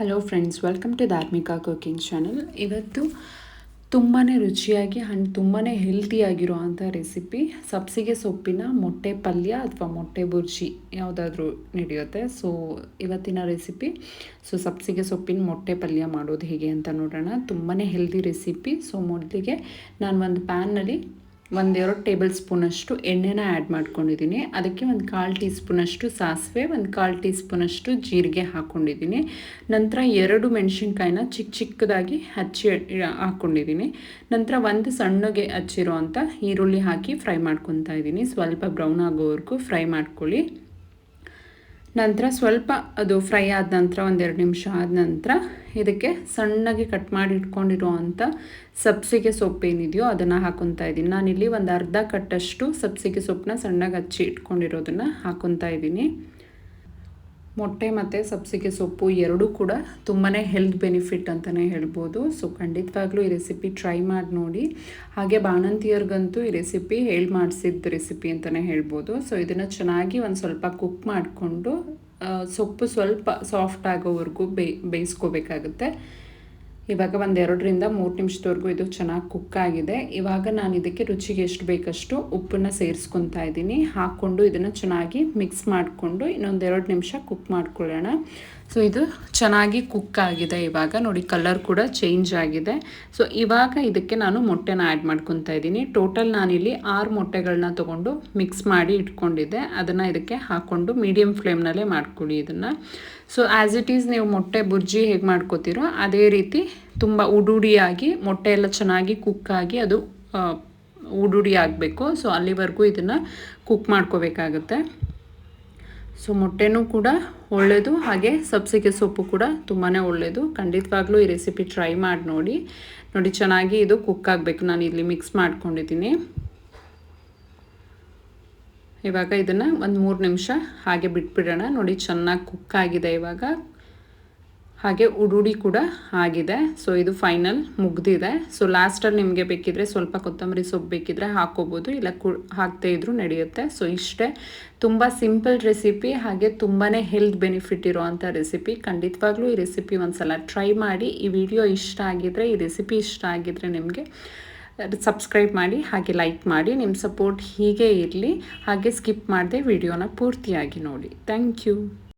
Hello friends welcome to Dharmika cooking channel ಇವತ್ತು ತುಂಬಾ ರುಚಿಯಾಗಿ ಹಣ್ ತುಂಬಾ ಹೆಲ್ತಿಯಾಗಿರೋ ಅಂಥ ರೆಸಿಪಿ ಸಬ್ಸಿಗೆ ಸೊಪ್ಪಿನ ಮೊಟ್ಟೆ ಪಲ್ಯ ಅಥವಾ ಮೊಟ್ಟೆ ಬುರ್ಜಿ ಯಾವುದಾದ್ರೂ ನಡೆಯುತ್ತೆ. ಸೊ ಇವತ್ತಿನ ರೆಸಿಪಿ ಸೊ ಸಬ್ಸಿಗೆ ಸೊಪ್ಪಿನ ಮೊಟ್ಟೆ ಪಲ್ಯ ಮಾಡೋದು ಹೇಗೆ ಅಂತ ನೋಡೋಣ. ತುಂಬಾ ಹೆಲ್ದಿ ರೆಸಿಪಿ ಸೊ ಮೊದಲಿಗೆ ನಾನು ಒಂದು ಪ್ಯಾನ್ನಲ್ಲಿ ಒಂದೆರಡು ಟೇಬಲ್ ಸ್ಪೂನಷ್ಟು ಎಣ್ಣೆನ ಆ್ಯಡ್ ಮಾಡ್ಕೊಂಡಿದ್ದೀನಿ. ಅದಕ್ಕೆ ಒಂದು ಕಾಲು ಟೀ ಸ್ಪೂನಷ್ಟು ಸಾಸಿವೆ, ಒಂದು ಕಾಲು ಟೀ ಸ್ಪೂನಷ್ಟು ಜೀರಿಗೆ ಹಾಕ್ಕೊಂಡಿದ್ದೀನಿ ನಂತರ ಎರಡು ಮೆಣಸಿನ್ಕಾಯಿನ ಚಿಕ್ಕ ಚಿಕ್ಕದಾಗಿ ಹಚ್ಚಿ ಹಾಕ್ಕೊಂಡಿದ್ದೀನಿ ನಂತರ ಒಂದು ಸಣ್ಣಗೆ ಹಚ್ಚಿರೋ ಅಂಥ ಈರುಳ್ಳಿ ಹಾಕಿ ಫ್ರೈ ಮಾಡ್ಕೊತಾ ಇದ್ದೀನಿ ಸ್ವಲ್ಪ ಬ್ರೌನ್ ಆಗೋವರೆಗೂ ಫ್ರೈ ಮಾಡ್ಕೊಳ್ಳಿ. ನಂತರ ಸ್ವಲ್ಪ ಅದು ಫ್ರೈ ಆದ ನಂತರ ಒಂದೆರಡು ನಿಮಿಷ ಆದ ನಂತರ ಇದಕ್ಕೆ ಸಣ್ಣಗೆ ಕಟ್ ಮಾಡಿ ಇಟ್ಕೊಂಡಿರುವಂಥ ಸಬ್ಸಿಗೆ ಸೊಪ್ಪು ಏನಿದೆಯೋ ಅದನ್ನು ಹಾಕೊತಾ ಇದ್ದೀನಿ. ನಾನಿಲ್ಲಿ ಒಂದು ಅರ್ಧ ಕಟ್ಟಷ್ಟು ಸಬ್ಸಿಗೆ ಸೊಪ್ಪನ್ನ ಸಣ್ಣಗೆ ಹಚ್ಚಿ ಇಟ್ಕೊಂಡಿರೋದನ್ನು ಹಾಕೊತಾ ಇದ್ದೀನಿ. ಮೊಟ್ಟೆ ಮತ್ತು ಸಬ್ಸಿಗೆ ಸೊಪ್ಪು ಎರಡೂ ಕೂಡ ತುಂಬಾ ಹೆಲ್ತ್ ಬೆನಿಫಿಟ್ ಅಂತಲೇ ಹೇಳ್ಬೋದು. ಸೊ ಖಂಡಿತವಾಗ್ಲೂ ಈ ರೆಸಿಪಿ ಟ್ರೈ ಮಾಡಿ ನೋಡಿ. ಹಾಗೆ ಬಾಣಂತಿಯರ್ಗಂತೂ ಈ ರೆಸಿಪಿ ಹೇಳಿ ಮಾಡಿಸಿದ ರೆಸಿಪಿ ಅಂತಲೇ ಹೇಳ್ಬೋದು. ಸೊ ಇದನ್ನು ಚೆನ್ನಾಗಿ ಒಂದು ಸ್ವಲ್ಪ ಕುಕ್ ಮಾಡಿಕೊಂಡು ಸೊಪ್ಪು ಸ್ವಲ್ಪ ಸಾಫ್ಟ್ ಆಗೋವರೆಗೂ ಬೇಯ್ ಬೇಯಿಸ್ಕೋಬೇಕಾಗುತ್ತೆ. ಇವಾಗ ಒಂದು ಎರಡರಿಂದ ಮೂರು ನಿಮಿಷದವರೆಗೂ ಇದು ಚೆನ್ನಾಗಿ ಕುಕ್ ಆಗಿದೆ. ಇವಾಗ ನಾನು ಇದಕ್ಕೆ ರುಚಿಗೆ ಎಷ್ಟು ಬೇಕಷ್ಟು ಉಪ್ಪನ್ನು ಸೇರಿಸ್ಕೊತಾ ಇದ್ದೀನಿ. ಹಾಕ್ಕೊಂಡು ಇದನ್ನು ಚೆನ್ನಾಗಿ ಮಿಕ್ಸ್ ಮಾಡಿಕೊಂಡು ಇನ್ನೊಂದು ಎರಡು ನಿಮಿಷ ಕುಕ್ ಮಾಡ್ಕೊಳ್ಳೋಣ. ಸೊ ಇದು ಚೆನ್ನಾಗಿ ಕುಕ್ ಆಗಿದೆ ಇವಾಗ. ನೋಡಿ ಕಲರ್ ಕೂಡ ಚೇಂಜ್ ಆಗಿದೆ. ಸೊ ಇವಾಗ ಇದಕ್ಕೆ ನಾನು ಮೊಟ್ಟೆನ ಆ್ಯಡ್ ಮಾಡ್ಕೊತಾ ಇದ್ದೀನಿ. ಟೋಟಲ್ ನಾನಿಲ್ಲಿ ಆರು ಮೊಟ್ಟೆಗಳನ್ನ ತೊಗೊಂಡು ಮಿಕ್ಸ್ ಮಾಡಿ ಇಟ್ಕೊಂಡಿದ್ದೆ. ಅದನ್ನು ಇದಕ್ಕೆ ಹಾಕ್ಕೊಂಡು ಮೀಡಿಯಮ್ ಫ್ಲೇಮ್ನಲ್ಲೇ ಮಾಡ್ಕೊಳ್ಳಿ ಇದನ್ನು. ಸೊ ಆ್ಯಸ್ ಇಟ್ ಈಸ್ ನೀವು ಮೊಟ್ಟೆ ಬುರ್ಜಿ ಹೇಗೆ ಮಾಡ್ಕೋತೀರೋ ಅದೇ ರೀತಿ ತುಂಬ ಉಡುಡಿಯಾಗಿ ಮೊಟ್ಟೆ ಎಲ್ಲ ಚೆನ್ನಾಗಿ ಕುಕ್ಕಾಗಿ ಅದು ಉಡುಡಿ ಆಗಬೇಕು. ಸೊ ಅಲ್ಲಿವರೆಗೂ ಇದನ್ನು ಕುಕ್ ಮಾಡ್ಕೋಬೇಕಾಗುತ್ತೆ. ಸೊ ಮೊಟ್ಟೆನೂ ಕೂಡ ಒಳ್ಳೆಯದು ಹಾಗೆ ಸಬ್ಸಿಗೆ ಸೊಪ್ಪು ಕೂಡ ತುಂಬಾ ಒಳ್ಳೆಯದು ಖಂಡಿತವಾಗ್ಲೂ ಈ ರೆಸಿಪಿ ಟ್ರೈ ಮಾಡಿ ನೋಡಿ. ನೋಡಿ, ಚೆನ್ನಾಗಿ ಇದು ಕುಕ್ ಆಗಬೇಕು. ನಾನು ಇಲ್ಲಿ ಮಿಕ್ಸ್ ಮಾಡ್ಕೊಂಡಿದ್ದೀನಿ. ಇವಾಗ ಇದನ್ನು ಒಂದು ಮೂರು ನಿಮಿಷ ಹಾಗೆ ಬಿಟ್ಬಿಡೋಣ. ನೋಡಿ, ಚೆನ್ನಾಗಿ ಕುಕ್ ಆಗಿದೆ ಇವಾಗ. ಹಾಗೆ ಉಡುಡಿ ಕೂಡ ಆಗಿದೆ. ಸೊ ಇದು ಫೈನಲ್ ಮುಗ್ದಿದೆ. ಸೊ ಲಾಸ್ಟಲ್ಲಿ ನಿಮಗೆ ಬೇಕಿದ್ರೆ ಸ್ವಲ್ಪ ಕೊತ್ತಂಬರಿ ಸೊಪ್ಪು ಬೇಕಿದ್ರೆ ಹಾಕೋಬೋದು ಇಲ್ಲ ಕು ಹಾಕ್ತೇ ಇದ್ರೂ ನಡೆಯುತ್ತೆ. ಸೊ ಇಷ್ಟೇ. ತುಂಬ ಸಿಂಪಲ್ ರೆಸಿಪಿ ಹಾಗೆ ತುಂಬಾ ಹೆಲ್ತ್ ಬೆನಿಫಿಟ್ ಇರೋವಂಥ ರೆಸಿಪಿ ಖಂಡಿತವಾಗ್ಲೂ ಈ ರೆಸಿಪಿ ಒಂದು ಸಲ ಟ್ರೈ ಮಾಡಿ. ಈ ವಿಡಿಯೋ ಇಷ್ಟ ಆಗಿದ್ರೆ, ಈ ರೆಸಿಪಿ ಇಷ್ಟ ಆಗಿದ್ರೆ ನಿಮಗೆ ಸಬ್ಸ್ಕ್ರೈಬ್ ಮಾಡಿ, ಹಾಗೆ ಲೈಕ್ ಮಾಡಿ. ನಿಮ್ಮ ಸಪೋರ್ಟ್ ಹೀಗೆ ಇರಲಿ. ಹಾಗೆ ಸ್ಕಿಪ್ ಮಾಡದೆ ವಿಡಿಯೋನ ಪೂರ್ತಿಯಾಗಿ ನೋಡಿ. Thank you